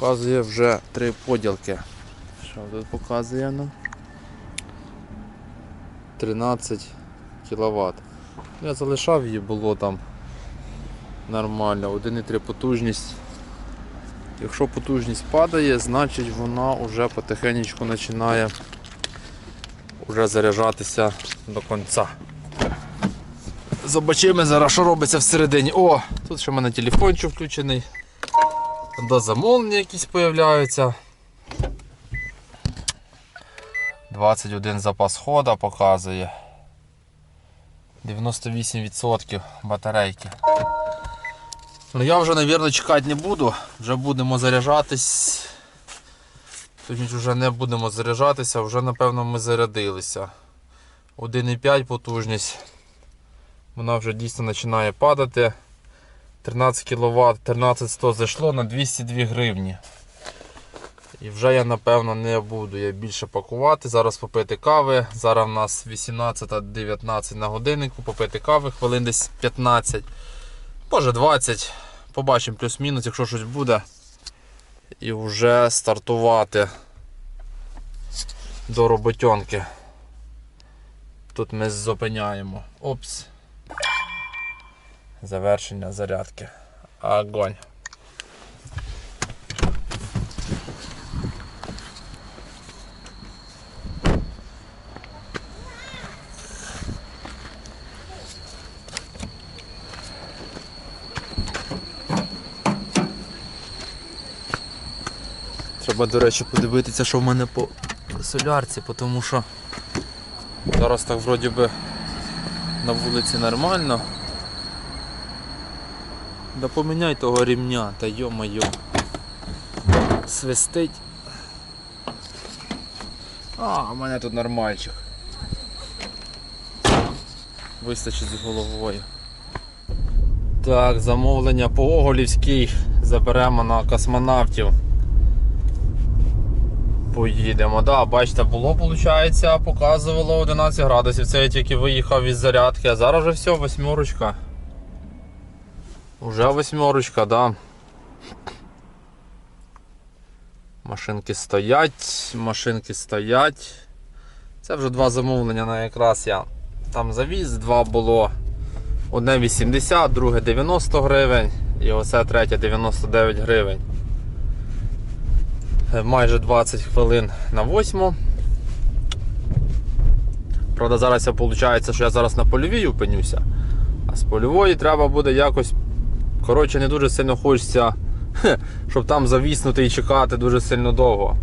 Показує вже три поділки. Що тут показує нам? 13 кВт. Я залишав її, було там нормально. 1,3 потужність. Якщо потужність падає, значить вона вже потихеньку починає вже заряджатися до кінця. Забачимо зараз, що робиться всередині. О, тут ще в мене телефончик включений. До замовлення якісь з'являються. 21 запас хода показує. 98% батарейки. Ну я вже, мабуть, чекати не буду. Вже будемо заряджатись. Точніше, вже не будемо заряджатися, вже напевно ми зарядилися. 1,5 потужність. Вона вже дійсно починає падати. 13 кВт, 13100 зайшло на 202 гривні. І вже я напевно не буду я більше пакувати. Зараз попити кави. Зараз у нас 18.19 на годиннику, попити кави, хвилин десь 15, може 20. Побачимо плюс-мінус, якщо щось буде. І вже стартувати до роботьонки. Тут ми зупиняємо. Опс. Завершення зарядки. Огонь. Треба, до речі, подивитися, що в мене по солярці, тому що зараз так вроді би на вулиці нормально. Да поміняй того рівня, та йо-моє. Свистить. А, у мене тут нормальчик. Вистачить з головою. Так, замовлення по Оголівській заберемо на космонавтів. Поїдемо. Да, бачите, було, виходить, показувало 11 градусів. Це я тільки виїхав із зарядки, а зараз вже все, восьмерочка. Уже восьмерочка, да. Машинки стоять, машинки стоять. Це вже два замовлення на якраз я там завіз, два було. Одне 80, друге 90 гривень і оце третє 99 гривень. Е, Майже 20 хвилин на восьму. Правда, зараз виходить, що я зараз на польовій опинюся, а з польової треба буде якось Коротше, не дуже сильно хочеться, щоб там завіснути і чекати дуже сильно довго.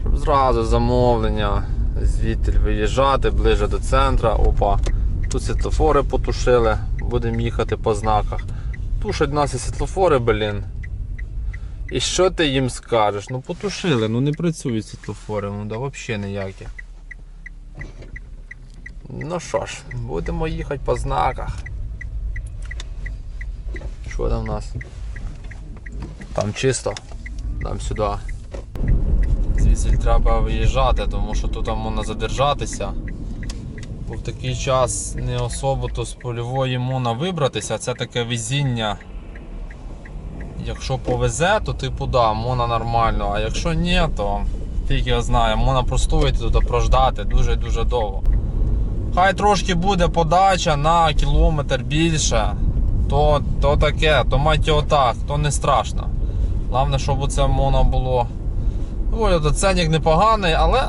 Щоб зразу замовлення, звідти виїжджати ближе до центра. Опа, тут світлофори потушили, будемо їхати по знаках. Тушать нас і світлофори, блін. І що ти їм скажеш? Ну потушили, ну не працюють світлофори, ну да взагалі ніякі. Ну що ж, будемо їхати по знаках. Що там у нас? Там чисто. Там сюди. Звідси треба виїжджати, тому що тут можна задержатися. Бо в такий час не особо то з польової можна вибратися, це таке везіння. Якщо повезе, то типу да, можна нормально, а якщо ні, то тільки я знаю, можна простояти тут прождати дуже-дуже довго. Хай трошки буде подача на кілометр більше то то таке, то мать його так, то не страшно. Головне, щоб це моно було. Доволі то ценник непоганий, але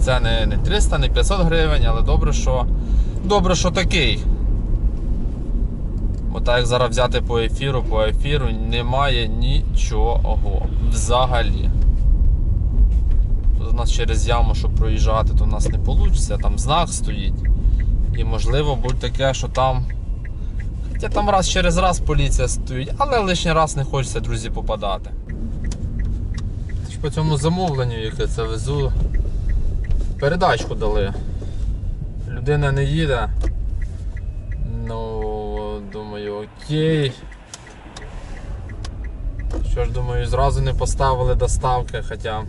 це не не 300, не 500 гривень, але добре, що добре, що такий. Бо так як зараз взяти по ефіру, по ефіру немає нічого взагалі. Тут у нас через яму, щоб проїжджати, то у нас не вийде, там знак стоїть. І можливо буде таке, що там. Хоча там раз через раз поліція стоїть, але лишній раз не хочеться, друзі, попадати. По цьому замовленню, яке це везу, передачку дали. Людина не їде. Ну, думаю, окей. Що ж, думаю, зразу не поставили доставки, хоча.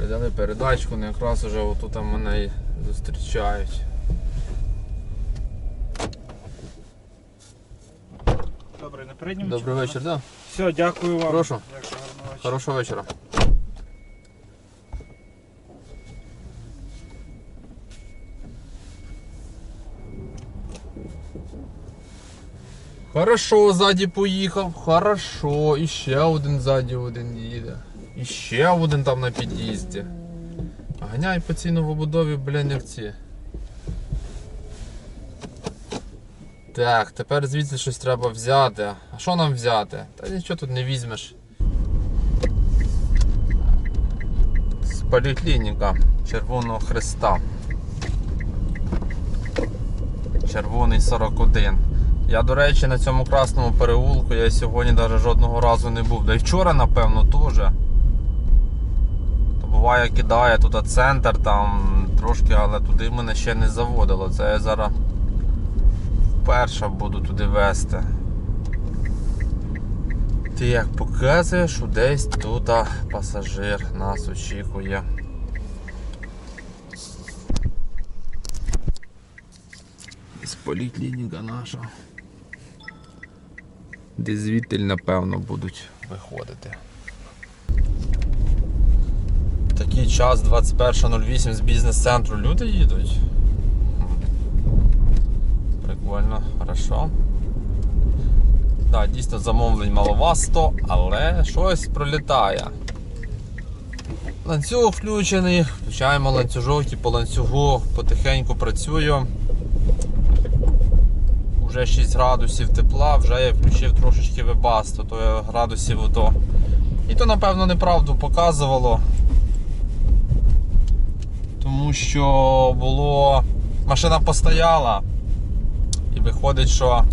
Передали передачку, ну якраз уже отут мене і зустрічають. передньому. Добрий чи- вечір, да? Все, дякую вам. Прошу. Дякую, гарного вечора. Хорошого вечора. Хорошо, ззаді поїхав, хорошо. І ще один ззаді один їде. І ще один там на під'їзді. Ганяй по цій новобудові, блін, як ці. Так, тепер звідси щось треба взяти. А що нам взяти? Та нічого тут не візьмеш. З поліклініка Червоного Христа. Червоний 41. Я, до речі, на цьому красному переулку я сьогодні навіть жодного разу не був. Да й вчора, напевно, теж. Буває кидає тут центр там трошки, але туди мене ще не заводило. Це я зараз вперше буду туди вести. Ти як показуєш, що десь тут пасажир нас очікує. Поліклініка наша. Десь звідти, напевно, будуть виходити. Такий час 21.08 з бізнес-центру люди їдуть. Прикольно, хорошо. Так, дійсно замовлень маловасто, але щось пролітає. Ланцюг включений, включаємо ланцюжок і по ланцюгу потихеньку працюю. Уже 6 градусів тепла, вже я включив трошечки вебасто, то градусів ото. І то напевно неправду показувало. Тому що було. Машина постояла. І виходить, що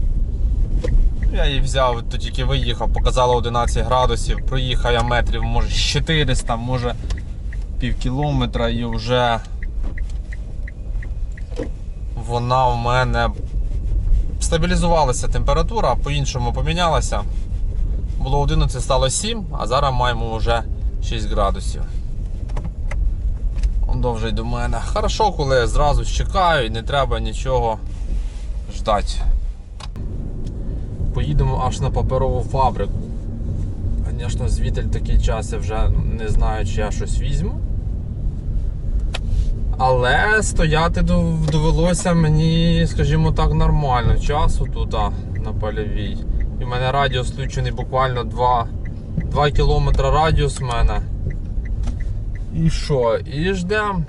я її взяв, то тільки виїхав, показало 11 градусів, проїхав я метрів, може 400, може пів кілометра і вже вона в мене стабілізувалася температура, по-іншому помінялася. Було 11, стало 7, а зараз маємо вже 6 градусів. Довжий до мене. Хорошо, коли зразу чекаю і не треба нічого ждати поїдемо аж на паперову фабрику. Звісно, звітель такий час я вже не знаю, чи я щось візьму. Але стояти довелося мені, скажімо так, нормально часу тут на польовій. І в мене радіус включений буквально 2, 2 км радіус в мене. І що? І ждемо.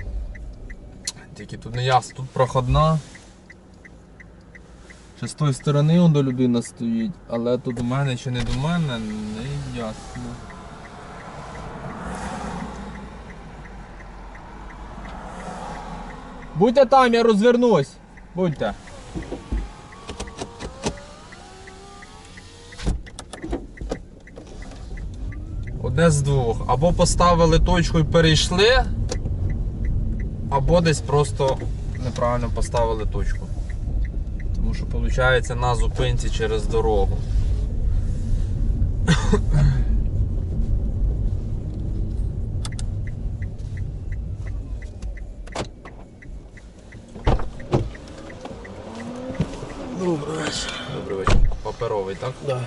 Тільки тут не ясно, тут проходна. Ще з тої сторони он до людина стоїть, але тут у мене чи не до мене, не ясно. Будьте там, я розвернусь. Будьте. Одне з двох. Або поставили точку і перейшли, або десь просто неправильно поставили точку. Тому що виходить на зупинці через дорогу. Добрий вечір. Добрий вечір. Паперовий, так? Да.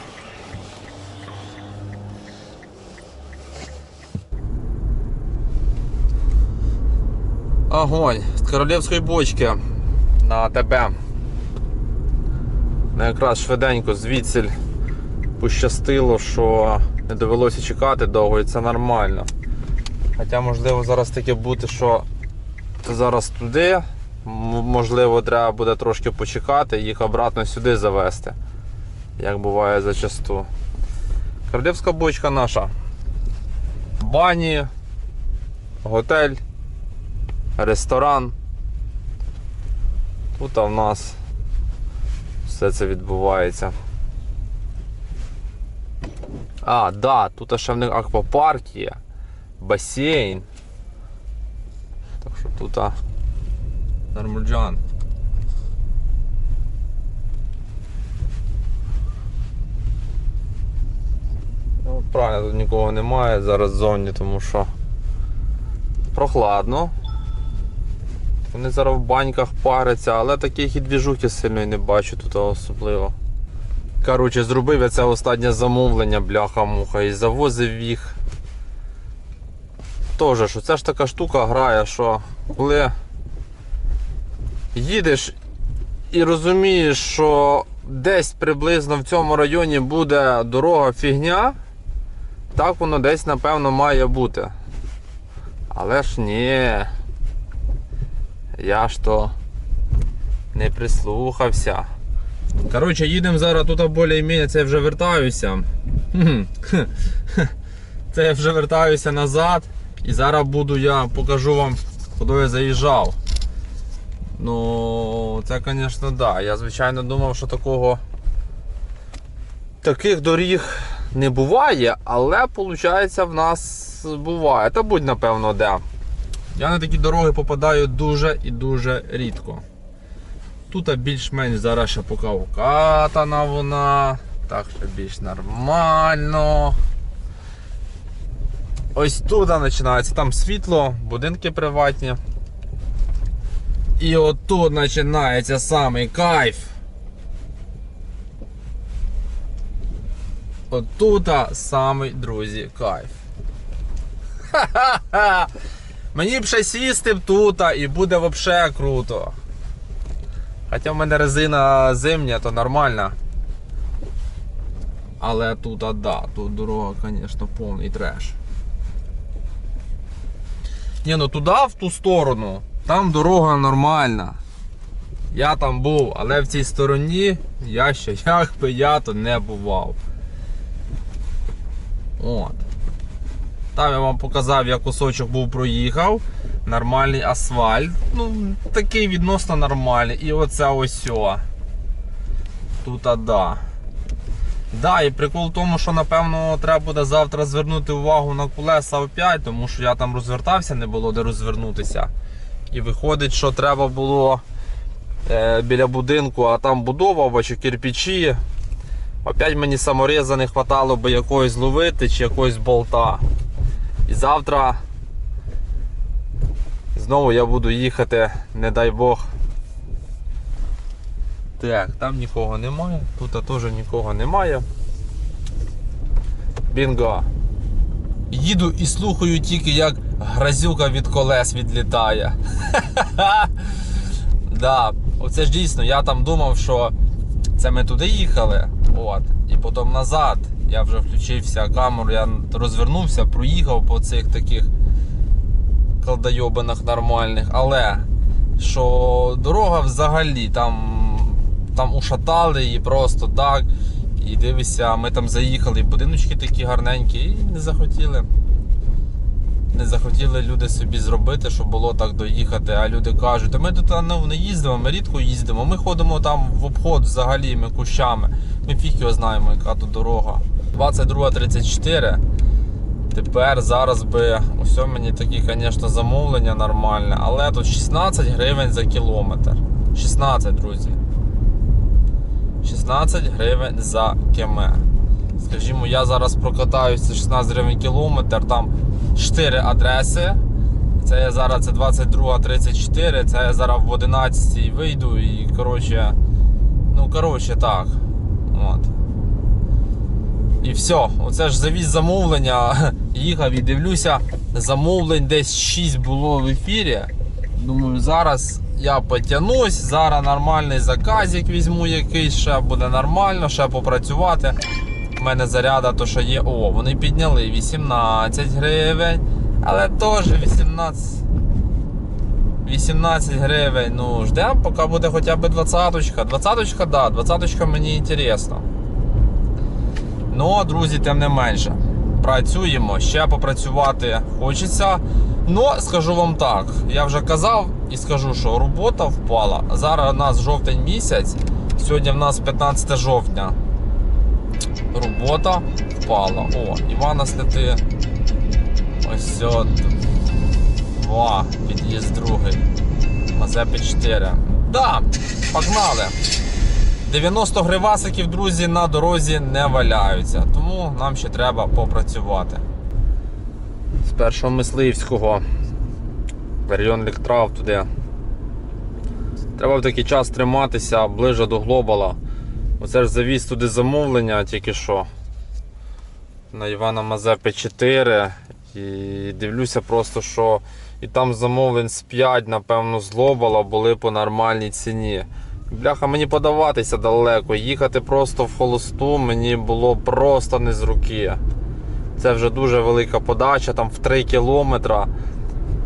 Огонь з королівської бочки на тебе. Ну, якраз швиденько звідси пощастило, що не довелося чекати довго і це нормально. Хоча можливо зараз таке бути, що ти зараз туди, можливо, треба буде трошки почекати і їх обратно сюди завести. Як буває зачасту. Королівська бочка наша. Бані, готель ресторан. Тут в нас все це відбувається. А, да, тут ще в них аквапарк є, басейн. Так що тут а, нормальджан. Ну, правильно, тут нікого немає зараз в зоні, тому що прохладно. Вони зараз в баньках паряться, але таких і двіжухи сильно не бачу тут особливо. Коротше, зробив я це останнє замовлення, бляха-муха, і завозив їх. Тоже, що це ж така штука грає, що коли їдеш і розумієш, що десь приблизно в цьому районі буде дорога фігня, так воно десь напевно має бути. Але ж ні. Я ж то не прислухався. Коротше, їдемо зараз тут більш-менш, це я вже вертаюся. Це я вже вертаюся назад. І зараз буду я покажу вам, куди я заїжджав. Ну, це, звісно. Да. Я звичайно думав, що такого таких доріг не буває, але виходить в нас буває. Та будь напевно де. Я на такі дороги попадаю дуже і дуже рідко. Тут більш-менш зараз ще поки укатана вона, так що більш нормально. Ось тут починається, там світло, будинки приватні. І отут починається самий кайф. Отута самий, друзі, кайф. Ха-ха-ха! Мені б ще сісти б тут і буде взагалі круто. Хоча в мене резина зимня, то нормально. Але тут, а да, тут дорога, звісно, повний треш. Ні, ну туди, в ту сторону, там дорога нормальна. Я там був, але в цій стороні я ще як би я то не бував. От. Там я вам показав, як кусочок був проїхав. Нормальний асфальт. Ну, такий відносно нормальний. І оце ось. Тут а да. Да, і прикол в тому, що напевно треба буде завтра звернути увагу на колеса опять, тому що я там розвертався, не було де розвернутися. І виходить, що треба було е, біля будинку, а там будова або чи кирпичі. Опять мені самореза не хватало би якогось ловити чи якогось болта. І завтра знову я буду їхати, не дай Бог. Так, там нікого немає, тут теж нікого немає. Бінго. Їду і слухаю тільки, як грязюка від колес відлітає. да, оце ж дійсно, я там думав, що це ми туди їхали. От. І потім назад. Я вже включився камеру, я розвернувся, проїхав по цих таких колдойобинах нормальних. Але що дорога взагалі там, там ушатали її просто так. І дивися, ми там заїхали, будиночки такі гарненькі, і не захотіли. Не захотіли люди собі зробити, щоб було так доїхати. А люди кажуть, ми тут ну, не їздимо, ми рідко їздимо. Ми ходимо там в обход взагалі, ми кущами. Ми фіг його знаємо, яка тут дорога. 22.34. Тепер зараз би ось мені такі, звісно, замовлення нормальне, але тут 16 гривень за кілометр. 16, друзі. 16 гривень за км. Скажімо, я зараз прокатаюся 16 гривень кілометр, там 4 адреси. Це я зараз це 22.34, це я зараз в 11 вийду і коротше. Ну, коротше, так. От. І все, оце ж завіз замовлення. Їхав і дивлюся, замовлень десь 6 було в ефірі. Думаю, зараз я потягнусь, зараз нормальний заказик візьму якийсь, ще буде нормально, ще попрацювати. У мене заряда то що є. О, вони підняли 18 гривень, але теж 18. 18 гривень. Ну, ждемо, поки буде хоча б 20-ка. 20-ка, да, 20-ка мені інтересно. Ну, друзі, тим не менше. Працюємо, ще попрацювати хочеться. Ну, скажу вам так, я вже казав і скажу, що робота впала. Зараз у нас жовтень місяць, сьогодні в нас 15 жовтня. Робота впала. О, Івана сліти. Ось от. Два, під'їзд другий. Мазепи 4. Да, погнали. 90 гривасиків, друзі, на дорозі не валяються, тому нам ще треба попрацювати. З першого мисливського в район Ліктрав туди. Треба в такий час триматися ближче до глобала. Оце ж завіз туди замовлення тільки що. На Івана Мазепи 4. І дивлюся просто, що і там замовлень з 5, напевно, з Глобала були по нормальній ціні. Бляха, мені подаватися далеко. Їхати просто в холосту мені було просто не з руки. Це вже дуже велика подача, там в 3 кілометра.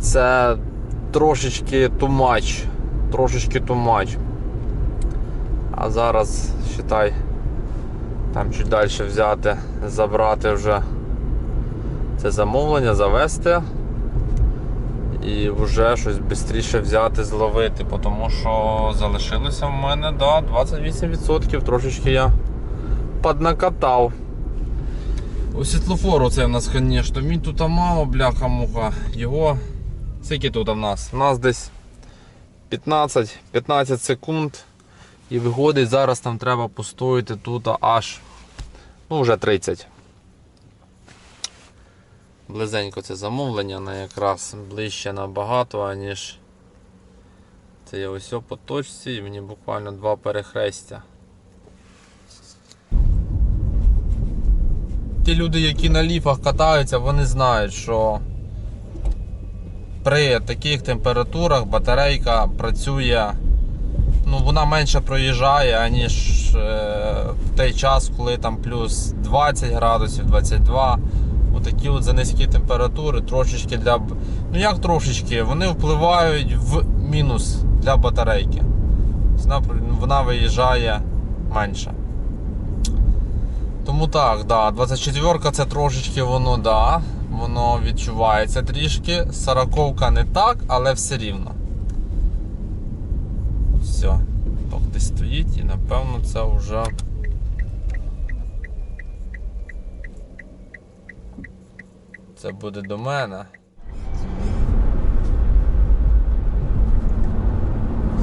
Це трошечки тумач. Трошечки тумач. А зараз, считай, там чуть далі взяти, забрати вже це замовлення, завести і вже щось швидше взяти, зловити, тому що залишилося в мене да, 28%, трошечки я поднакатав. У світлофору це в нас, звісно, він тут мало, бляха-муха. Його. Скільки тут у нас? У нас десь 15, 15 секунд. І виходить, зараз нам треба постояти тут аж ну, вже 30. Близенько це замовлення, на якраз ближче набагато, аніж це є ось по точці і мені буквально два перехрестя. Ті люди, які на ліфах катаються, вони знають, що при таких температурах батарейка працює, ну вона менше проїжджає, аніж е, в той час, коли там плюс 20 градусів, 22. Отакі от за низькі температури трошечки для. Ну як трошечки, вони впливають в мінус для батарейки. Вона, виїжджає менше. Тому так, да, 24 це трошечки воно, да, воно відчувається трішки. 40 не так, але все рівно. Все, ток десь стоїть і напевно це вже. Це буде до мене.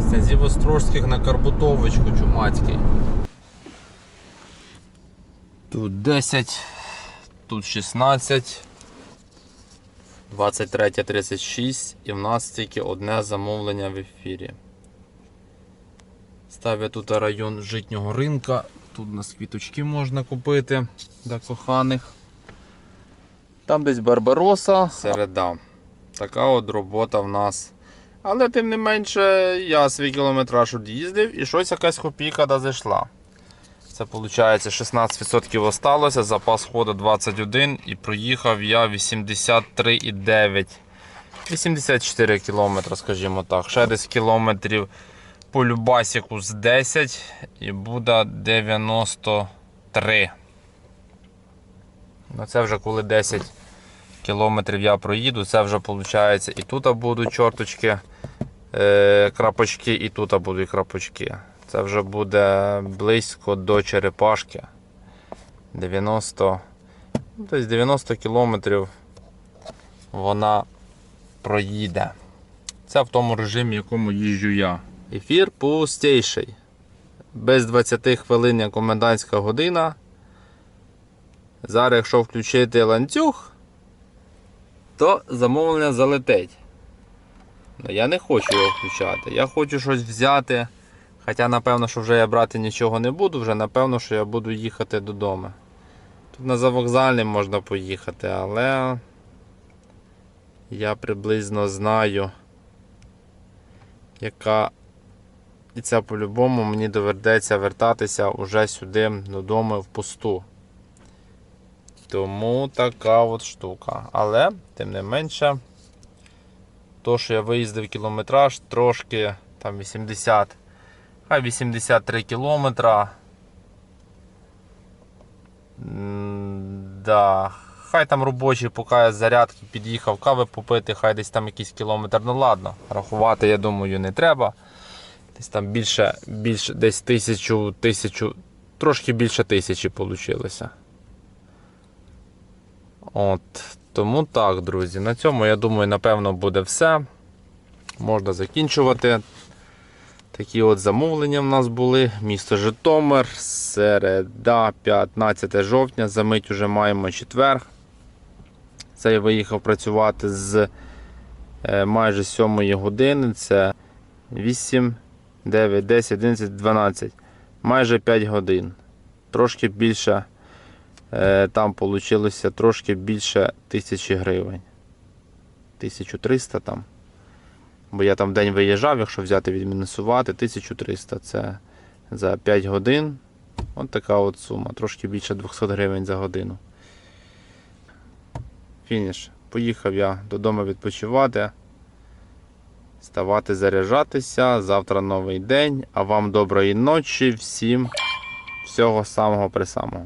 Це зі Острожських на Карбутовочку Чумацький. Тут 10, тут 16, 23, 36 і в нас тільки одне замовлення в ефірі. Ставлю тут район житнього ринка. Тут у нас квіточки можна купити для коханих. Там десь Барбароса. Середа. Така от робота в нас. Але тим не менше, я свій кілометраж їздив і щось якась копійка да зайшла. Це виходить 16% осталося, запас ходу 21 і проїхав я 83,9. 84 км, скажімо так. Ще десь кілометрів по Любасіку з 10 і буде 93. Ну, це вже коли 10 кілометрів я проїду, це вже виходить і тут будуть чорточки, е, крапочки, і тут будуть крапочки. Це вже буде близько до черепашки. 90, ну, десь 90 кілометрів вона проїде. Це в тому режимі, в якому їжджу я. Ефір пустейший. Без 20 хвилин як комендантська година. Зараз, якщо включити ланцюг, то замовлення залетить. Ну, я не хочу його включати. Я хочу щось взяти. Хоча, напевно, що вже я брати нічого не буду, вже напевно, що я буду їхати додому. Тут на завокзальний можна поїхати, але я приблизно знаю, яка і це по-любому мені доведеться вертатися уже сюди додому в пусту. Тому така от штука. Але, тим не менше, то, що я виїздив кілометраж, трошки там 80, хай 83 кілометра. Да. Хай там робочий, поки я зарядки під'їхав кави попити, хай десь там якийсь кілометр. Ну ладно, рахувати, я думаю, не треба. Десь там більше, більше десь тисячу, тисячу, трошки більше тисячі вийшло. От, тому так, друзі. На цьому, я думаю, напевно, буде все. Можна закінчувати. Такі от замовлення в нас були. Місто Житомир, середа, 15 жовтня. За мить вже маємо четвер. Це я виїхав працювати з е, майже 7 години. Це 8, 9, 10, 11, 12. майже 5 годин. Трошки більше, е, там вийшло трошки більше тисячі гривень. 1300 там. Бо я там день виїжджав, якщо взяти відмінусувати, 1300 це за 5 годин. От така от сума, трошки більше 200 гривень за годину. Фініш. Поїхав я додому відпочивати, ставати заряджатися. Завтра новий день. А вам доброї ночі, всім всього самого при самого.